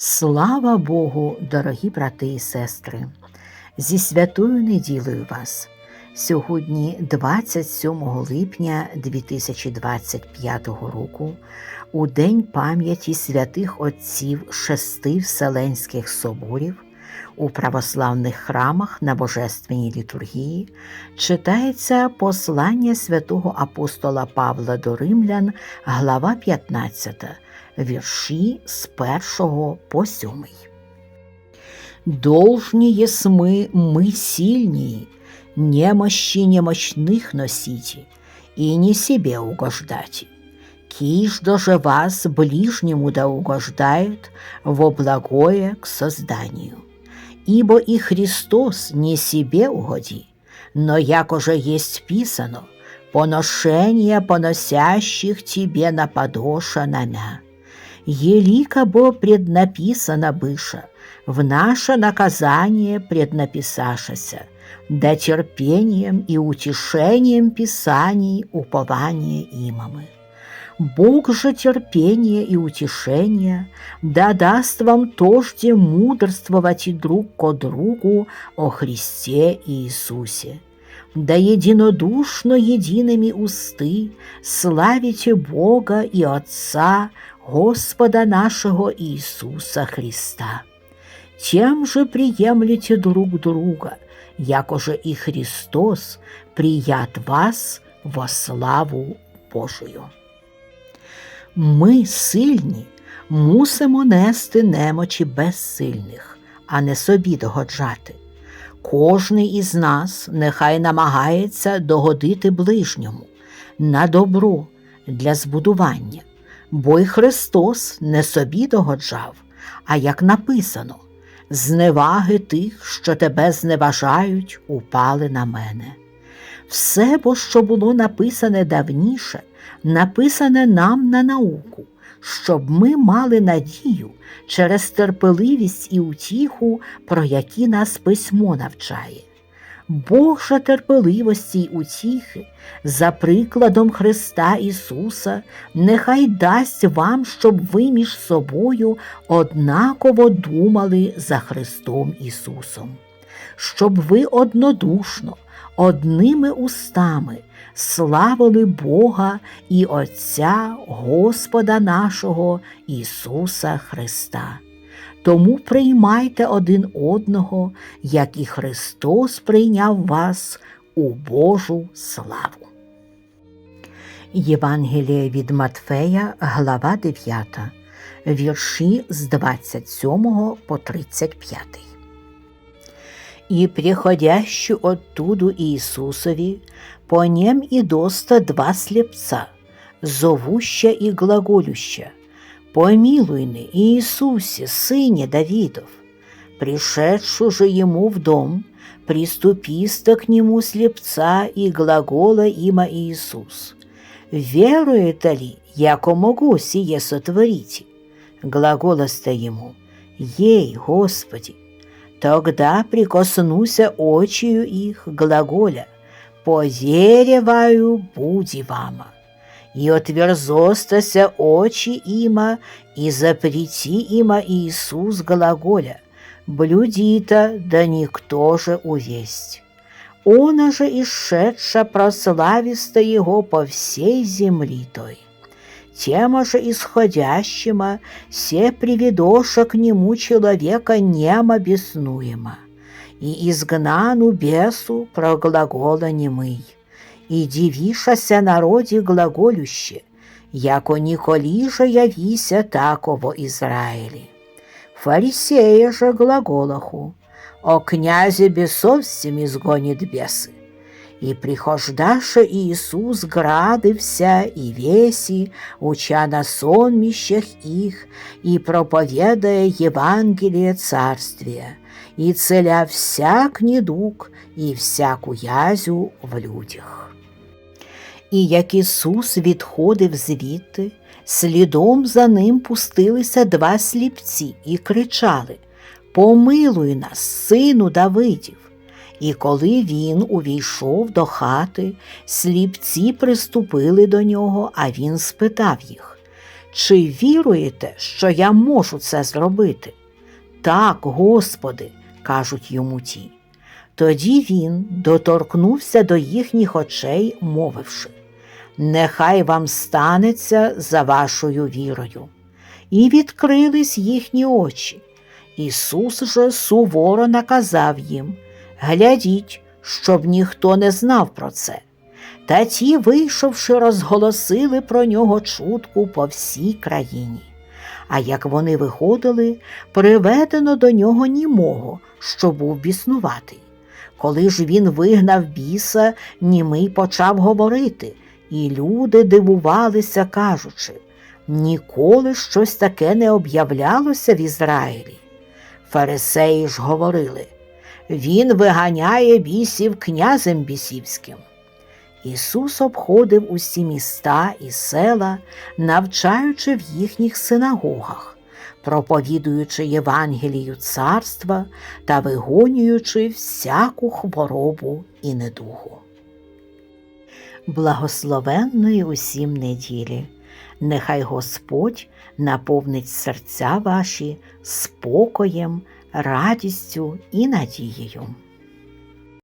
Слава Богу, дорогі брати і сестри! Зі святою неділею вас! Сьогодні, 27 липня 2025 року, у День пам'яті святих отців шести Вселенських соборів у православних храмах на Божественній літургії читається послання святого апостола Павла до Римлян, глава 15, вірші з 1 по 7. Должні есмы мы сильнее, немощи немощных носите, и не себе угождайте. Киш даже вас ближнему да угождает во благое к созданию. Ибо и Христос не себе угоди, но якоже есть писано, поношение поносящих тебе на подоша намя. Елика бо преднаписано быша, в наше наказание преднаписашася, да терпением и утешением Писаний упование имамы. Бог же терпение и утешение да даст вам тожде мудрствовать и друг ко другу о Христе Иисусе. Да единодушно едиными усты славите Бога и Отца Господа нашего Иисуса Христа. Тем же приемлете друг друга, якоже и Христос прият вас во славу Божию. Ми, сильні, мусимо нести немочі безсильних, а не собі догоджати. Кожний із нас нехай намагається догодити ближньому на добро для збудування, бо й Христос не собі догоджав, а як написано, зневаги тих, що тебе зневажають, упали на мене. Все, бо що було написане давніше, написане нам на науку, щоб ми мали надію через терпеливість і утіху, про які нас письмо навчає. Бог же терпеливості й утіхи, за прикладом Христа Ісуса, нехай дасть вам, щоб ви між собою однаково думали за Христом Ісусом, щоб ви однодушно, одними устами славили Бога і Отця Господа нашого Ісуса Христа. Тому приймайте один одного, як і Христос прийняв вас у Божу славу. Євангеліє від Матфея, глава 9, вірші з 27 по 35. И приходящу оттуду Иисусови, по нем и доста два слепца, зовуща и глаголюща, «Помилуйны, Иисусе, сыне Давидов!» Пришедшу же ему в дом, приступисто к нему слепца и глагола има Иисус. «Верует ли, яко могу сие сотворить?» Глагола-то ему, «Ей, Господи!» Тогда прикоснуся очию их глаголя, «Позереваю буди вама». И отверзостася очи има, и запрети има Иисус глаголя, блюдита, да никто же увесть. Он же исшедша прослависта его по всей земли той. Тема же исходящема се приведоша к нему человека нема беснуема, и изгнану бесу проглагола немый, и дивишася народе глаголюще, яко николи же явися таково Израиле. Фарисея же глаголаху, о князе бесовцем изгонит бесы. И прихождаше Иисус градывся и веси, уча на сонмищах их, и проповедая Евангелие Царствия, и целя всяк недуг і всяку язю в людях. І як Ісус відходив звідти, слідом за ним пустилися два сліпці і кричали Помилуй нас, сину Давидів. І коли він увійшов до хати, сліпці приступили до нього, а він спитав їх Чи віруєте, що я можу це зробити? Так, Господи, кажуть йому ті. Тоді він доторкнувся до їхніх очей, мовивши Нехай вам станеться за вашою вірою. І відкрились їхні очі. Ісус же суворо наказав їм Глядіть, щоб ніхто не знав про це. Та ті, вийшовши, розголосили про нього чутку по всій країні. А як вони виходили, приведено до нього німого, що був біснуватий. Коли ж він вигнав біса, німий почав говорити, і люди дивувалися, кажучи ніколи щось таке не об'являлося в Ізраїлі. Фарисеї ж говорили він виганяє бісів князем бісівським. Ісус обходив усі міста і села, навчаючи в їхніх синагогах, проповідуючи Євангелію царства та вигонюючи всяку хворобу і недугу. Благословенної усім неділі! Нехай Господь наповнить серця ваші спокоєм, радістю і надією.